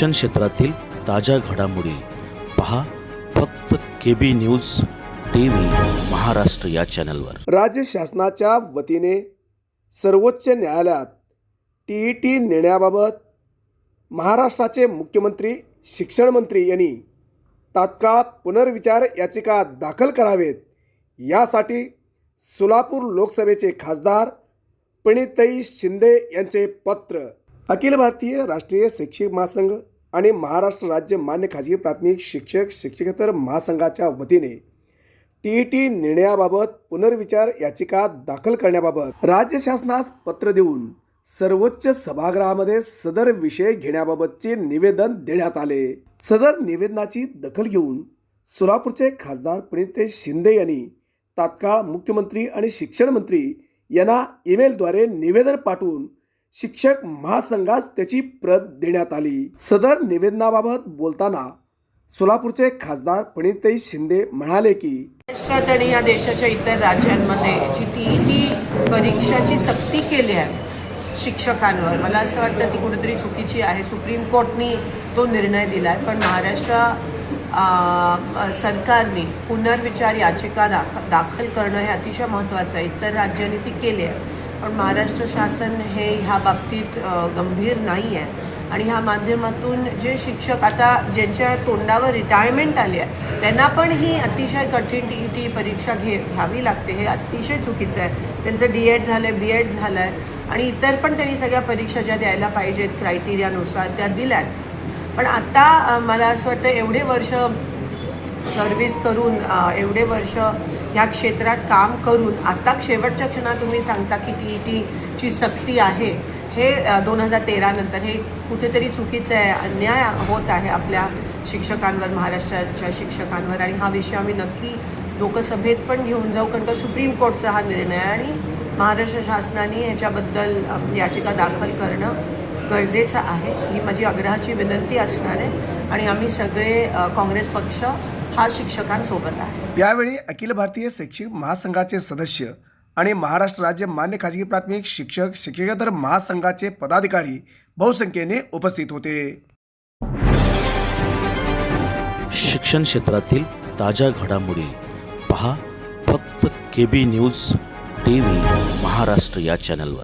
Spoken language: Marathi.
शिक्षण क्षेत्रातील ताज्या घडामोडी पहा फक्त K B news T V Maharashtra या चॅनलवर. राज्य शासनाच्या वतीने सर्वोच्च न्यायालयात टी ई टी नेण्याबाबत महाराष्ट्राचे मुख्यमंत्री शिक्षण मंत्री यांनी तात्काळ पुनर्विचार याचिका दाखल करावेत. यासाठी सोलापूर लोकसभेचे खासदार पणितई शिंदे यांचे पत्र. अखिल भारतीय राष्ट्रीय शैक्षिक महासंघ आणि महाराष्ट्र राज्य मान्य खाजगी प्राथमिक शिक्षक शिक्षकेतर महासंघाच्या वतीने टी ई टी निर्णयाबाबत पुनर्विचार याचिका दाखल करण्याबाबत राज्य शासनास पत्र देऊन सर्वोच्च सभागृहामध्ये सदर विषय घेण्याबाबतचे निवेदन देण्यात आले. सदर निवेदनाची दखल घेऊन सोलापूरचे खासदार प्रणितेश शिंदे यांनी तात्काळ मुख्यमंत्री आणि शिक्षण मंत्री यांना ईमेलद्वारे निवेदन पाठवून शिक्षक महासंघास त्याची प्रत देण्यात आली. सदर निवेदनाबाबत बोलताना सोलापूरचे खासदार प्रणितई शिंदे म्हणाले की महाराष्ट्रात आणि या देशाच्या इतर राज्यांमध्ये जी टी ई टी परीक्षाची सक्ती केली आहे शिक्षकांवर मला असं वाटतं ती कुठेतरी चुकीची आहे. सुप्रीम कोर्टनी तो निर्णय दिला आहे पण महाराष्ट्र सरकारने पुनर्विचार याचिका दाख दाखल करणं हे अतिशय महत्त्वाचं आहे. इतर राज्यांनी ती केली आहे. पण महाराष्ट्र शासन हे ह्या बाबतीत गंभीर नाही आहे. आणि ह्या माध्यमातून जे शिक्षक आता ज्यांच्या तोंडावर रिटायरमेंट आली आहे त्यांना पण ही अतिशय कठीण टी ई टी परीक्षा घे घ्यावी लागते. हे अतिशय चुकीचं आहे. त्यांचं डी एड झालं आहे बी एड झालं आहे आणि इतर पण त्यांनी सगळ्या परीक्षा ज्या द्यायला पाहिजेत क्रायटेरियानुसार त्या दिल्यात. पण आता मला असं वाटतं एवढे वर्ष सर्व्हिस करून एवढे वर्ष ह्या क्षेत्रात काम करून आत्ता शेवटच्या क्षणात तुम्ही सांगता की टी ई टीची सक्ती आहे. हे दोन हजार तेरानंतर हे कुठेतरी चुकीचं आहे अन्याय होत आहे आपल्या शिक्षकांवर महाराष्ट्राच्या शिक्षकांवर. आणि हा विषय आम्ही नक्की लोकसभेत पण घेऊन जाऊ कारण का सुप्रीम कोर्टचा हा निर्णय आहे. आणि महाराष्ट्र शासनाने ह्याच्याबद्दल याचिका दाखल करणं गरजेचं आहे. ही माझी आग्रहाची विनंती असणार आहे. आणि आम्ही सगळे काँग्रेस पक्ष हा शिक्षकांसोबत आहे. यावेळी अखिल भारतीय शैक्षणिक महासंघाचे सदस्य आणि महाराष्ट्र राज्य मान्य खाजगी प्राथमिक शिक्षक शिक्षकेतर महासंघाचे पदाधिकारी बहुसंख्येने उपस्थित होते. शिक्षण क्षेत्रातील ताज्या घडामोडी पहा फक्त K B news T V Maharashtra या चॅनलवर.